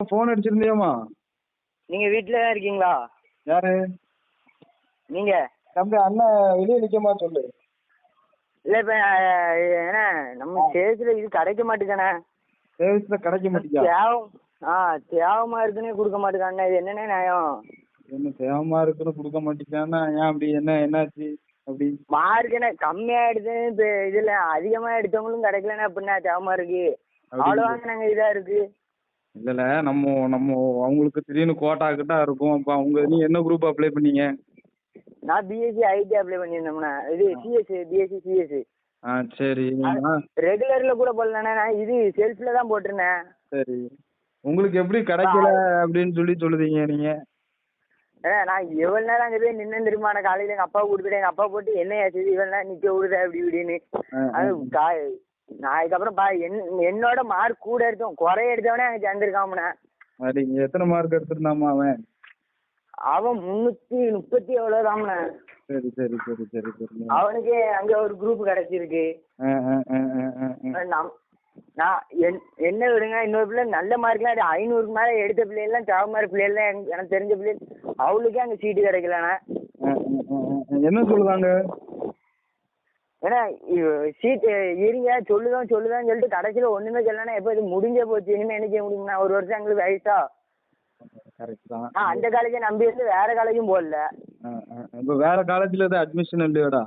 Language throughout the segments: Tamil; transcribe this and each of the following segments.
ஃபோன் அடிச்சிருந்தியாமா நீங்க வீட்ல தான் இருக்கீங்களா? யாரு? நீங்க? தம்பி அண்ணன் வெளியே நிக்கமா சொல்லு. இல்ல இப்ப என்ன நம்ம சேர்த்துல இது கிடைக்க மாட்டேங்கானே சர்வீஸ்ல கிடைக்க தேவம் ஆ தேவமா இருக்குன்னே கொடுக்க மாட்டேங்கானே இது என்னண்ணே நியாயம்? என்ன தேவமா இருக்குன்னு கொடுக்க மாட்டேங்கான்னா ஏன் அப்படி என்ன என்னாச்சு? அப்படி. மார்க் என்ன கம்மியா இப்ப இதுல அதிகமா எடுத்தவங்களும் கிடைக்கலன்னா அப்படின்னா தேவமா இருக்கு. அவ்வளவு நாங்க இதா இருக்கு. இல்லல நம்ம நம்ம அவங்களுக்கு திடீர்னு கோட்டா கிட்டா இருக்கும். அப்ப அவங்க நீ என்ன குரூப் அப்ளை பண்ணீங்க? நான் பிஎஸ்சி ஐடி அப்ளை பண்ணியிருந்தோம்ண்ணா. இது சிஎஸ் பிஎஸ்சி சிஎஸ் ஆ சரி ரெகுலர்ல கூட போடலண்ணே. நான் இது செல்ஃப்ல தான் போட்டிருந்தேன். சரி. உங்களுக்கு எப்படி கிடைக்கல அப்படின்னு சொல்லி சொல்லுதீங்க நீங்க. நான் எவ்வளவு நேரம் அங்கே போய் நின்று தெரியுமா? நான் காலையில எங்க அப்பா கொடுத்துட்டு எங்க அப்பா போட்டு என்ன ஆச்சு இவ்வளவு நேரம் நிக்க விடுத அப்படி இப்படின்னு. அது நான் அதுக்கப்புறம் பா என் என்னோட மார்க் கூட எடுத்தோம் குறைய எடுத்தவனே அங்கே சேர்ந்துருக்காமண்ணே அப்படிங்க எத்தனை மார்க் எடுத்திருந்தாமா அவன்? அவன் முன்னூத்தி முப்பத்தி எவ்வளவுதாம்ண்ணே சரி சரி சரி சரி சரி. அவனுக்கு அங்க ஒரு குரூப் கிடைச்சிருக்கு. நம்- நான் என் என்ன விடுங்க இன்னொரு பிள்ளை நல்ல மார்க்லாம் எடு ஐநூறுக்கு மேல எடுத்த பிள்ளைகள்லாம் தேவை மாதிரி பிள்ளைகள்லாம் எனக்கு எனக்கு தெரிஞ்ச பிள்ளைகள் அவளுக்கே அங்க சீட்டு கிடைக்கலண்ணே. என்ன சொல்லுதாங்க? ஏன்னா சீட்டு இருங்க சொல்லுதான் சொல்லுதான்னு சொல்லிட்டு கடைசியில் ஒண்ணுமே சொல்லனா எப்போ இது முடிஞ்சே போச்சு? இனிமே என்ன செய்ய முடியும்னா ஒரு வருஷம் எங்களுக்கு வயசா? நான் அந்த காலேஜை நம்பி இருந்து வேற காலேஜும் போடல ஆ, ஆ. இப்ப வேற காலேஜ்ல எதாவது அட்மிஷன் இல்லையாடா?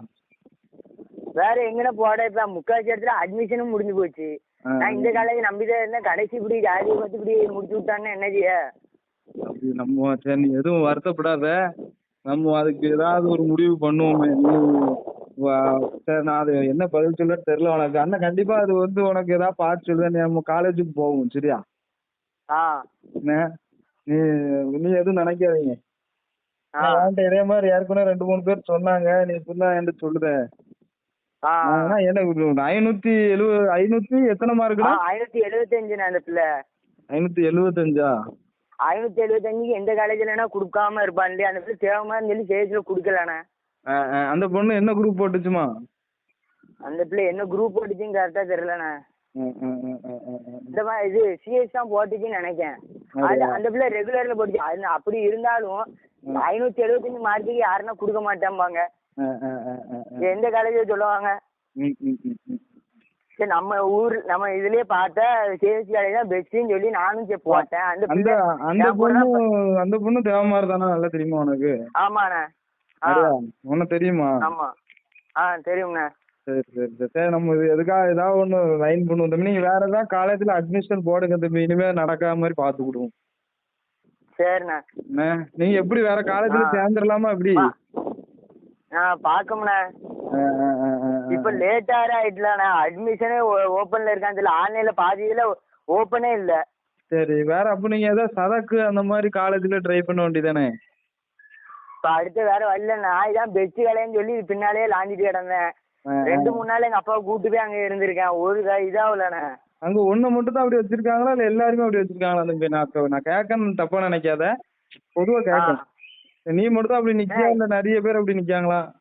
வேற எங்கன போட இப்ப முக்கால்வாசி இடத்துல அட்மிஷனும் முடிஞ்சு போச்சு. ஆ, நான் இந்த காலேஜ் நம்பி தான் இருந்தேன். கடைசி இப்படி ஜாதியை பார்த்து இப்படி முடிச்சு விட்டான்னு என்ன செய்ய? நம்ம சரி எதுவும் வருத்தப்படாத. நம்ம அதுக்கு ஏதாவது ஒரு முடிவு பண்ணுவோமே. சரி நான் அது என்ன பதில் சொல்ல தெரியல உனக்கு. அண்ணன் கண்டிப்பா அது வந்து உனக்கு ஏதாவது பார்த்து சொல்லுவேன் நம்ம காலேஜுக்கு போவோம் சரியா? என்ன? நீ நீ எதுவும் நினைக்காதீங்க. இதே மாதிரி ஏற்கனவே ரெண்டு மூணு பேர் சொன்னாங்க. நீ இப்பதான் என்கிட்ட சொல்லுத. எனக்கு ஐநூத்தி எழுபது ஐநூத்தி எத்தனை மார்க்குடா ஐநூத்தி எழுபத்தஞ்சுண்ணே அந்த பிள்ளை. ஐநூத்தி எழுபத்தஞ்சா ஐநூத்தி எழுபத்தஞ்சுக்கு எந்த காலேஜ்லனா கொடுக்காம இருப்பான் இல்லையா? அந்த பிள்ளை தேவைமான்னு சொல்லி சேர்ச்சில் கொடுக்கலண்ணே அந்த பொண்ணு என்ன குரூப் போட்டுச்சுமா? அந்த பிள்ளை என்ன குரூப் போட்டுச்சுன்னு கரெக்டாக தெரியலண்ணே. இந்த மாதிரி இது சிஎஸ் தான் போட்டுச்சுன்னு நினைக்கேன் அது அந்த பிள்ளை ரெகுலர்ல போட்டுச்சு. அது அப்படி இருந்தாலும் ஐநூத்தி எழுபத்தஞ்சு மார்க்குக்கு யாருன்னா கொடுக்க ஆ. எந்த காலேஜில் சொல்லுவாங்க. சரி நம்ம ஊர் நம்ம இதுலயே பார்த்தா சிஎஸ்சி காலேஜ் தான் பெஸ்ட்னு சொல்லி நானும் சரி போட்டேன். அந்த அந்த பொண்ணு அந்த பொண்ணு தேவமாரி தானே நல்லா தெரியுமா உனக்கு? ஆமாண்ணே. உனக்கு தெரியுமா? ஆமா. ஆ தெரியும்ண்ணே. சரி சரி சரி. சரி நம்ம இது எதுக்காக ஏதாவது ஒன்று லைன் பண்ணுவோம்? தம்பி நீங்கள் வேற ஏதாவது காலேஜில் அட்மிஷன் போடுங்க தம்பி. இனிமேல் நடக்காத மாதிரி பார்த்துக்கிடுவோம் சரிண்ணே. என்ன நீங்கள் எப்படி வேற காலேஜில். சேர்ந்துடலாமா எப்படி? ஆ. பார்க்கமுண்ணே. இப்ப லேட்டாக ஆயிட்டலண்ணே. அட்மிஷனே ஓப்பன்ல இருக்கான்னு தெரியல. ஆன்லைன்ல பாதி இதுல ஓப்பனே இல்ல. சரி வேற அப்போ நீங்கள் ஏதாவது சதக்கு அந்த மாதிரி காலேஜில் ட்ரை பண்ண வேண்டியதானே அடுத்து வேற வரல நான் இதான் பெஸ்ட் கலைன்னு சொல்லி பின்னாலே லாஞ்சிட்டு கிடந்தேன். ரெண்டு மூணு நாள் எங்க அப்பாவை கூட்டு போய் அங்க இருந்திருக்கேன். ஒரு இதாகலண்ணே அங்கே ஒன்று மட்டும் தான் அப்படி வச்சிருக்காங்களா? இல்லை எல்லாருமே அப்படி வச்சிருக்காங்களா? தம்பி நான் இப்ப- நான் கேட்கணும் தப்பா நினைக்காத. பொதுவாக கேட்கணும். நீ மட்டும் தான் அப்படி நிற்கியா இல்லை நிறைய பேர் அப்படி நிற்காங்களா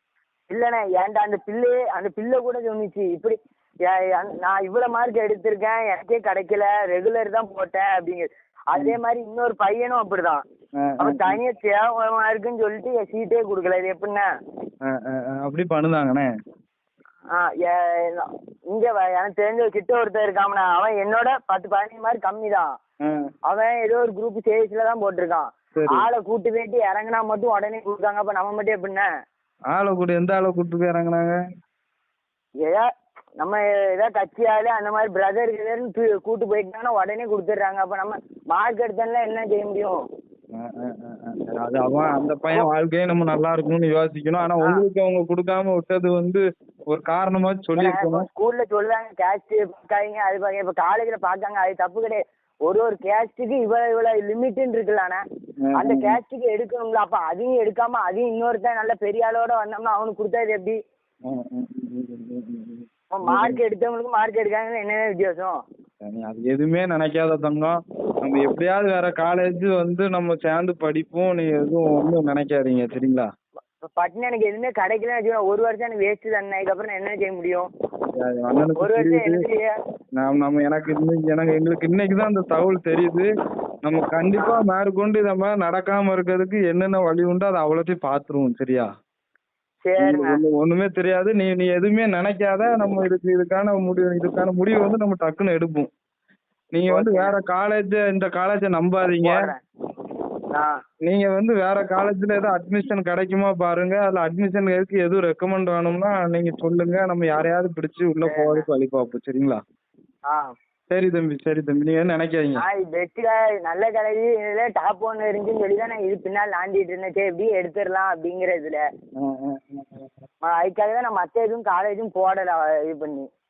இல்லண்ணே ஏன்டா அந்த பிள்ளை அந்த பிள்ளை கூட சொன்னிச்சு. இப்படி நான் இவ்வளவு மார்க் எடுத்திருக்கேன் எனக்கே கிடைக்கல. ரெகுலர் தான் போட்டேன் அப்படிங்க. அதே மாதிரி இன்னொரு பையனும் அப்படிதான். அவன் தனியா தேவை இருக்குன்னு சொல்லிட்டு சீட்டே கொடுக்கல. இது எப்படின்னா? அப்படி பண்ணுதாங்கண்ணே. இங்க எனக்கு தெரிஞ்ச கிட்ட ஒருத்தன் இருக்காமண்ணா. அவன் என்னோட பத்து பதினஞ்சு மார்க் கம்மி தான். அவன் ஏதோ ஒரு குரூப் சேல்ஸ்ல தான் போட்டிருக்கான். ஆளை கூட்டு போயிட்டு இறங்குனா மட்டும் உடனே கொடுக்காங்க அப்ப நம்ம மட்டும் எப்படின்னா ஆளை கூட எந்த ஆளை கூட்டு போய் இறங்குனாங்க? ஏதா நம்ம ஏதாவது கட்சி ஆளு அந்த மாதிரி பிரதர் கிதர்னு கூட்டு போயிட்டாங்கன்னா உடனே கொடுத்துட்றாங்க. அப்ப நம்ம மார்க் எடுத்தோம்னா என்ன செய்ய முடியும். அது அவன் அந்த பையன் வாழ்க்கையே நம்ம நல்லா இருக்கணும்னு யோசிக்கணும். ஆனா உங்களுக்கு அவங்க கொடுக்காம விட்டது வந்து ஒரு காரணமாச்சு சொல்லியிருக்கணும். ஸ்கூல்ல சொல்றாங்க கேஸ்ட் பார்க்காதீங்க அது பார்க்க இப்ப காலேஜ்ல பார்க்காங்க அது தப்பு கிடையாது. ஒரு ஒரு கேஸ்ட்டுக்கு இவ்வளவு இவ்வளவு லிமிட்னு இருக்குல்லண்ணே அந்த ம். கேஸ்ட்டுக்கு எடுக்கணும்ல அப்ப அதையும் எடுக்காம அதையும் இன்னொருத்தன் நல்ல பெரிய ஆளோட வந்தோம்னா அவனுக்கு எப்படி? ம், ம், ம். மார்க் எடுத்தவங்களுக்கு மார்க் எடுக்காங்க என்னென்ன வித்தியாசம்? அது எதுவுமே நினைக்காத தங்கம். நம்ம எப்படியாவது வேற காலேஜ் வந்து நம்ம சேர்ந்து படிப்போம். நீ எதுவும் ஒன்றும் நினைக்காதீங்க சரிங்களா? பட்டினி எனக்கு எதுவுமே கிடைக்கலன்னு வச்சுக்கோங்க. ஒரு வருஷம் எனக்கு வேஸ்ட்டு தானே. அதுக்கப்புறம் நான் என்ன செய்ய முடியும்? ஒரு வருஷம் நாம் நம்ம எனக்கு இன்னைக்கு எனக்கு எங்களுக்கு இன்னைக்கு தான் அந்த தகவல் தெரியுது. நம்ம கண்டிப்பா மேற்கொண்டு இத மாதிரி நடக்காம இருக்கிறதுக்கு என்னென்ன வழி உண்டோ அதை அவ்வளோத்தையும் பார்த்துருவோம் சரியா? ஒண்ணுமே தெரியாது. நீ நீ எதுவுமே நினைக்காத. நம்ம இதுக்கு இதுக்கான முடிவு இதுக்கான முடிவு வந்து நம்ம டக்குன்னு எடுப்போம். நீங்க வந்து வேற காலேஜ் இந்த காலேஜை நம்பாதீங்க. நீங்க வந்து வேற காலேஜ்ல ஏதோ அட்மிஷன் கிடைக்குமா பாருங்க. அதுல அட்மிஷன் இருக்கு எதுவும் ரெக்கமெண்ட் வேணும்னா நீங்க சொல்லுங்க. நம்ம யாரையாவது பிடிச்சு உள்ள போறதுக்கு வழி பார்ப்போம். சரிங்களா? சரி தம்பி சரி தம்பி. நீங்க என்ன நினைக்காதீங்க. பெஸ்ட்டு நல்ல கலவி. இதில் டாப் ஒன்று இருந்துச்சுன்னு சொல்லி தான் நான் இது பின்னால் ஆண்டிட்டு இருந்தேன். சரி எப்படி எடுத்துடலாம் அப்படிங்கிற இதில் ஆ, ஆ, ஆ, ஆ. அதுக்காக தான் நான் மற்ற எதுவும் காலேஜும் போடலை இது பண்ணி.